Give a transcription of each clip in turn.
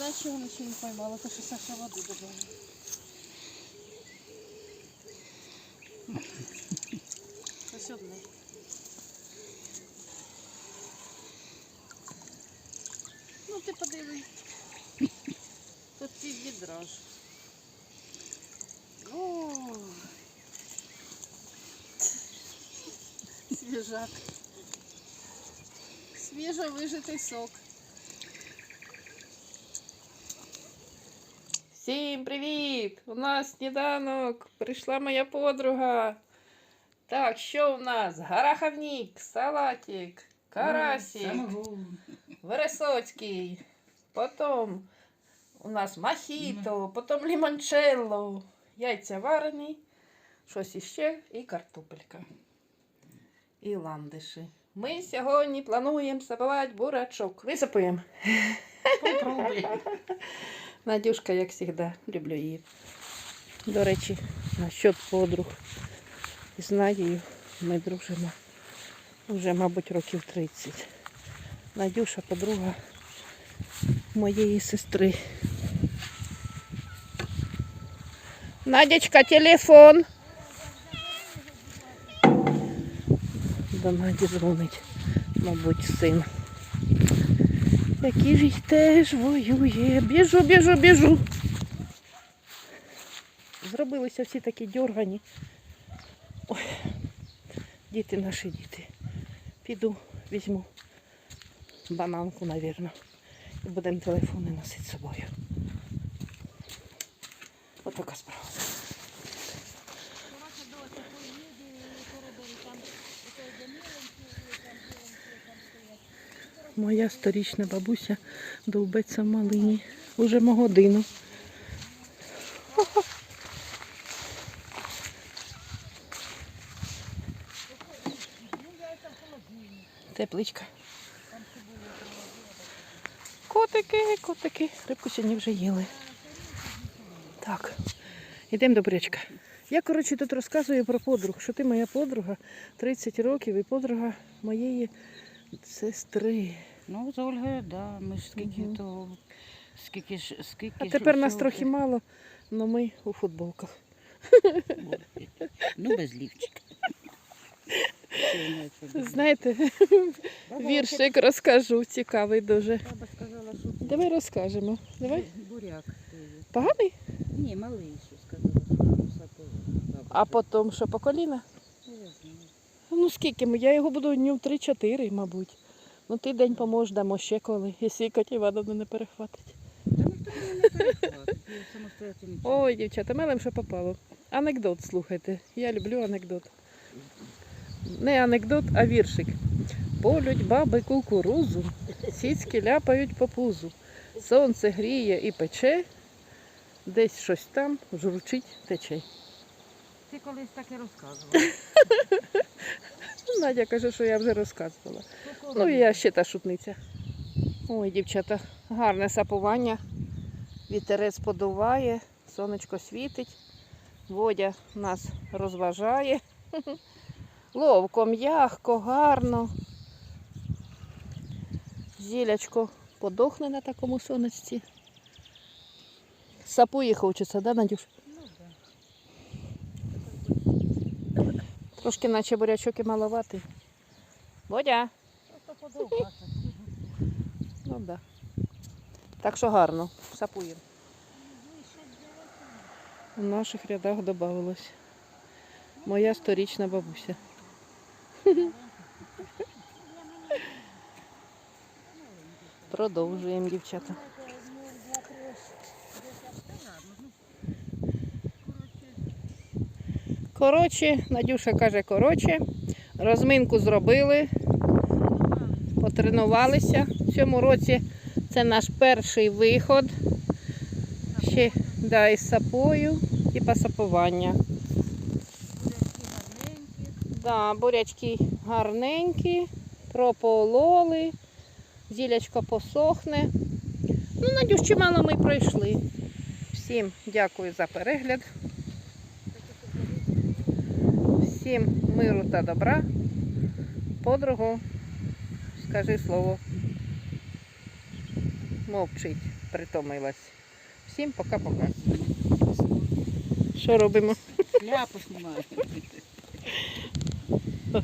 Знаєш, що вона ще не поймала, то що Саша води добавила. Ось одне. Ну ти подиви. Тут ці відра ж. О, Свіжак. Свіжо вижитий сок. Всім привіт! У нас сніданок. Прийшла моя подруга. Так, що у нас? Гараховник, салатик, карасик, Вересоцький. Потім у нас мохіто, потім лімончелло, яйця варені, щось іще і картопелька. І ландиші. Ми сьогодні плануємо забивати бурачок. Висипаємо. Попробуй. Надюшка, як завжди, люблю її. До речі, насчет подруг. З Надією ми дружимо вже, мабуть, років 30. Надюша подруга моєї сестри. Надячка, телефон. До Наді дзвонить, мабуть, син. Який ж теж воює. Біжу, біжу, біжу. Зробилися всі такі дьоргані. Ой, діти наші діти. Піду, візьму бананку, мабуть. І будемо телефони носити з собою. Ось така справа. Моя сторічна бабуся довбеться в малині. Уже мо годину. Тепличка. Котики, котики. Рибку сьогодні вже їли. Так, йдемо до брячка. Я, коротше, тут розказую про подруг, що ти моя подруга 30 років і подруга моєї сестри. Ну, з Ольгою, да. Ми ж скільки то. Скільки ж, скільки А тепер нас трохи мало, але ми у футболках. Ну, без лівчика. Знаєте, віршик розкажу, цікавий дуже. Баба сказала, що Давай розкажемо. Давай. буряк. Поганий? Ні, малий ще сказала, що. А потім що по коліна? Ну скільки? ми? Я його буду днів 3-4, мабуть. Ну ти день поможеш, дамо ще коли, якщо Катя Івановна не перехватить. Та ніхто мене не перехватить, я самостоятельно. Ой, дівчата, мелем що попало. Анекдот слухайте. Я люблю анекдот. Не анекдот, а віршик. Полють баби кукурузу, сіцьки ляпають по пузу. Сонце гріє і пече, десь щось там журчить тече. Ти колись таке розказувала. Надя каже, що я вже розказувала. Ну і я ще та шутниця. Ой, дівчата, гарне сапування. Вітерець подуває, сонечко світить, водя нас розважає. Ловко, м'ягко, гарно. Зілячко подохне на такому сонечці. Сапує хочеться, да, Надюш? Трошки наче бурячок і маловатий. Подовбати. Ну да. Так що гарно, сапуємо. У наших рядах додавалось. Моя сторічна бабуся. Продовжуємо, дівчата. Коротше, Надюша каже, коротше, розминку зробили, потренувалися. В цьому році це наш перший виход. Ще да, із сапою, типа сапування. Да, бурячки гарненькі, пропололи, зілячко посохне. Ну, Надюш, чимало ми пройшли. Всім дякую за перегляд. Всім миру та добра. Подругу, скажи слово. Мовчить. притомилась. Всім пока-пока. Що робимо? Ляпу знімаю.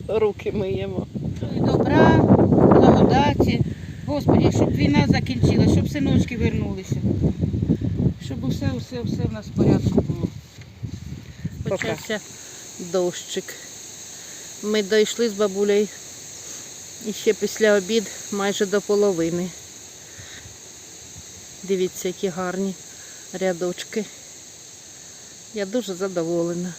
Руки миємо. Добра, благодаті. Господи, щоб війна закінчилася, щоб синочки вернулися. Щоб усе, усе, все в нас в порядку було. Почався Дощик. Ми дійшли з бабулею і ще після обід майже до половини. Дивіться, які гарні рядочки. Я дуже задоволена.